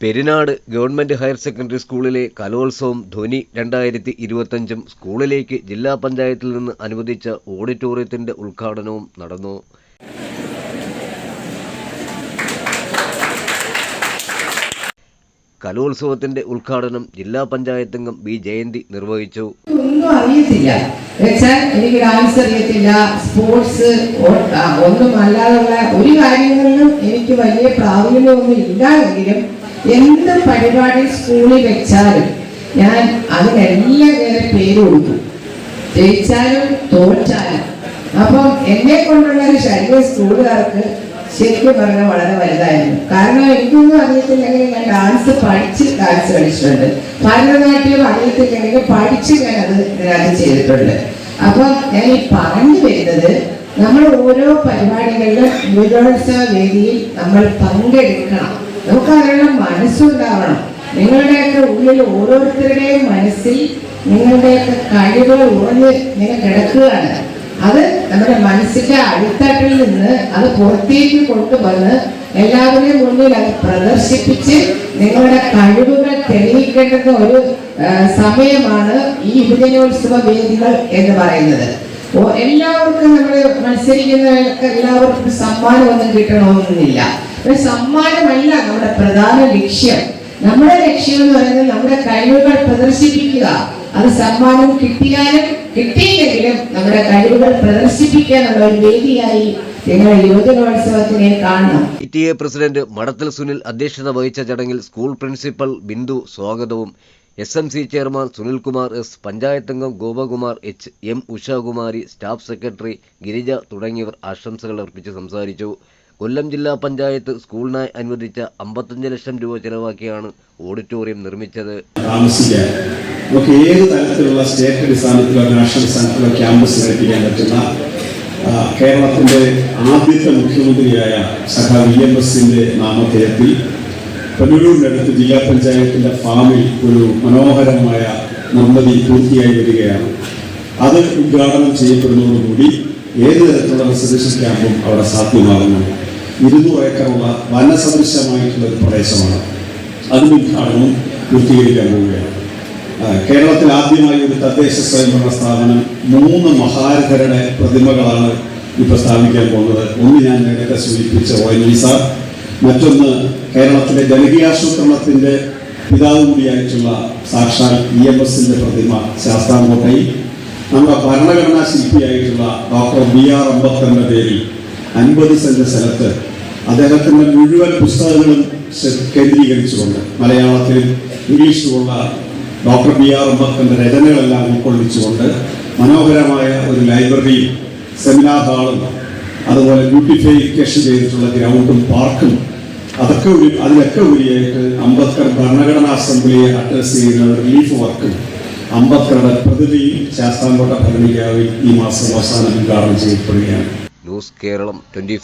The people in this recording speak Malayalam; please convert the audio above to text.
പെരിനാട് ഗവൺമെന്റ് ഹയർ സെക്കൻഡറി സ്കൂളിലെ കലോത്സവം ധ്വനി രണ്ടായിരത്തി ഇരുപത്തഞ്ചും സ്കൂളിലേക്ക് ജില്ലാ പഞ്ചായത്തിൽ നിന്ന് അനുവദിച്ച ഓഡിറ്റോറിയത്തിന്റെ ഉദ്ഘാടനവും നടന്നു. കലോത്സവത്തിന്റെ ഉദ്ഘാടനം ജില്ലാ പഞ്ചായത്ത് അംഗം ബി ജയന്തി നിർവഹിച്ചു. ഒന്നും അറിയത്തില്ല. സ്പോർട്സ് ഒന്നും അല്ലാതുള്ള ഒരു കാര്യങ്ങളിലും എനിക്ക് വലിയ പ്രാവീണ്യമൊന്നും ഇല്ല എങ്കിലും എന്ത് പരിപാടി സ്കൂളിൽ വെച്ചാലും ഞാൻ അതിനെല്ലാം ഞാൻ പേര് കൊടുക്കും. ജയിച്ചാലും തോറ്റാലും. അപ്പം എന്നെ കൊണ്ടുള്ള ഒരു ശരീര സ്കൂളുകാർക്ക് ശരിക്കും പറഞ്ഞാൽ വളരെ വലുതായിരുന്നു. കാരണം എനിക്കൊന്നും അറിയത്തില്ലെങ്കിൽ ഞാൻ ഡാൻസ് പഠിച്ച് ഡാൻസ് കളിച്ചിട്ടുണ്ട് ഭരതനാട്യം അറിയത്തില്ലെങ്കിൽ പഠിച്ച് ഞാൻ അത് ഇതിനകത്ത് ചെയ്തിട്ടുണ്ട്. അപ്പം ഞാൻ ഈ പറഞ്ഞു വരുന്നത് നമ്മൾ ഓരോ പരിപാടികളിലും യുവജോത്സവ വേദിയിൽ നമ്മൾ പങ്കെടുക്കണം. നമുക്ക് അതിനുള്ള മനസ്സുണ്ടാവണം. നിങ്ങളുടെയൊക്കെ ഉള്ളിൽ ഓരോരുത്തരുടെയും മനസ്സിൽ നിങ്ങളുടെയൊക്കെ കഴിവുകൾ ഉറഞ്ഞ് ഇങ്ങനെ കിടക്കുകയാണ്. അത് നമ്മുടെ മനസ്സിന്റെ അടിത്തട്ടിൽ നിന്ന് അത് പുറത്തേക്ക് കൊണ്ടുവന്ന് എല്ലാവരുടെയും മുന്നിൽ അത് പ്രദർശിപ്പിച്ച് നിങ്ങളുടെ കഴിവുകൾ തെളിയിക്കേണ്ടുന്ന ഒരു സമയമാണ് ഈ യുവജനോത്സവ വേദികൾ എന്ന് പറയുന്നത്. എല്ലാവർക്കും നമ്മൾ മത്സരിക്കുന്നവർക്ക് എല്ലാവർക്കും സമ്മാനമൊന്നും കിട്ടണമെന്നില്ല. ഒരു സമ്മാനമല്ല നമ്മുടെ പ്രധാന ലക്ഷ്യം. നമ്മുടെ ലക്ഷ്യം എന്ന് പറയുന്നത് നമ്മുടെ കഴിവുകൾ പ്രദർശിപ്പിക്കുക. അത് സമ്മാനം കിട്ടിയാലും കിട്ടിയില്ലെങ്കിലും നമ്മുടെ കഴിവുകൾ പ്രദർശിപ്പിക്കാനുള്ള ഒരു വേദിയായി E T A president Madathal Sunil അധ്യക്ഷത വഹിച്ച ചടങ്ങിൽ സ്കൂൾ പ്രിൻസിപ്പൽ ബിന്ദു സ്വാഗതവും S M C chairman Sunilkumar S panchayat അംഗം Gopakumar H M Ushakumari staff secretary Girija തുടങ്ങിയവർ ആശംസകൾ അർപ്പിച്ച് സംസാരിച്ചു. കൊല്ലം ജില്ലാ പഞ്ചായത്ത് സ്കൂളിനായി അനുവദിച്ച അമ്പത്തഞ്ച് ലക്ഷം രൂപ ചെലവാക്കിയാണ് ഓഡിറ്റോറിയം നിർമ്മിച്ചത്. താമസിക്കാൻ. ഏത് തരത്തിലുള്ള സ്റ്റേറ്റ് അടിസ്ഥാനത്തിലോ നാഷണൽ അടിസ്ഥാനത്തിലോ ക്യാമ്പസ് ഘടിപ്പിക്കാൻ പറ്റുന്ന ആദ്യത്തെ മുഖ്യമന്ത്രിയായ സഹ വി എം എസിന്റെ നാമധേയത്തിൽ പന്നൂരിനടുത്ത് ജില്ലാ പഞ്ചായത്തിന്റെ ഫാമിൽ ഒരു മനോഹരമായ നിർമ്മിതി പൂർത്തിയായി വരികയാണ്. അത് ഉദ്ഘാടനം ചെയ്യപ്പെടുന്നതോടുകൂടി ഏത് തരത്തിലുള്ള റെസിഡൻഷ്യൽ ക്യാമ്പും അവിടെ സാധ്യമാകുന്നു. ഇരുന്നൂറ് ഏക്കറുള്ള വനസദൃശമായിട്ടുള്ള ഒരു പ്രദേശമാണ്. അതിന് ഉദ്ഘാടനവും പൂർത്തീകരിക്കാൻ പോവുകയാണ്. കേരളത്തിൽ ആദ്യമായി ഒരു തദ്ദേശ സ്വയംഭരണ സ്ഥാപനം മൂന്ന് മഹാരഥരുടെ പ്രതിമകളാണ് ഇപ്പോൾ സ്ഥാപിക്കാൻ പോകുന്നത്. ഒന്ന് ഞാൻ നേരത്തെ സൂചിപ്പിച്ച ഒ എൻ സാർ മറ്റൊന്ന് കേരളത്തിലെ ജനകീയാസൂത്രണത്തിന്റെ പിതാവ് കൂടിയായിട്ടുള്ള സാക്ഷാൽ ഇ എം എസിന്റെ പ്രതിമ ശാസ്താംകോട്ടയിൽ. നമ്മുടെ ഭരണഘടനാ ശില്പിയായിട്ടുള്ള ഡോക്ടർ ബി ആർ അംബേദ്കറിന്റെ പേരിൽ അൻപത് സെന്റ് സ്ഥലത്ത് അദ്ദേഹത്തിന്റെ മുഴുവൻ പുസ്തകങ്ങളും കേന്ദ്രീകരിച്ചുകൊണ്ട് മലയാളത്തിലും ഇംഗ്ലീഷിലുമുള്ള ഡോക്ടർ ബി ആർ അംബേദ്കറിന്റെ രചനകളെല്ലാം ഉൾക്കൊള്ളിച്ചുകൊണ്ട് മനോഹരമായ ഒരു ലൈബ്രറിയും സെമിനാർ ഹാളും അതുപോലെ ബ്യൂട്ടിഫിക്കേഷൻ ചെയ്തിട്ടുള്ള ഗ്രൗണ്ടും പാർക്കും അതൊക്കെ ഒരു അതിലൊക്കെ ഉപരിയായിട്ട് അംബേദ്കർ ഭരണഘടനാ അസംബ്ലിയെ അഡ്രസ് ചെയ്യുന്ന റിലീഫ് വർക്കും അംബേദ്കറുടെ പ്രതിനിധിയും ശാസ്താംകോട്ട ഭരണികാവിൽ ഈ മാസം അവസാനം ഉദ്ഘാടനം ചെയ്യപ്പെടുകയാണ്. News Keralam twenty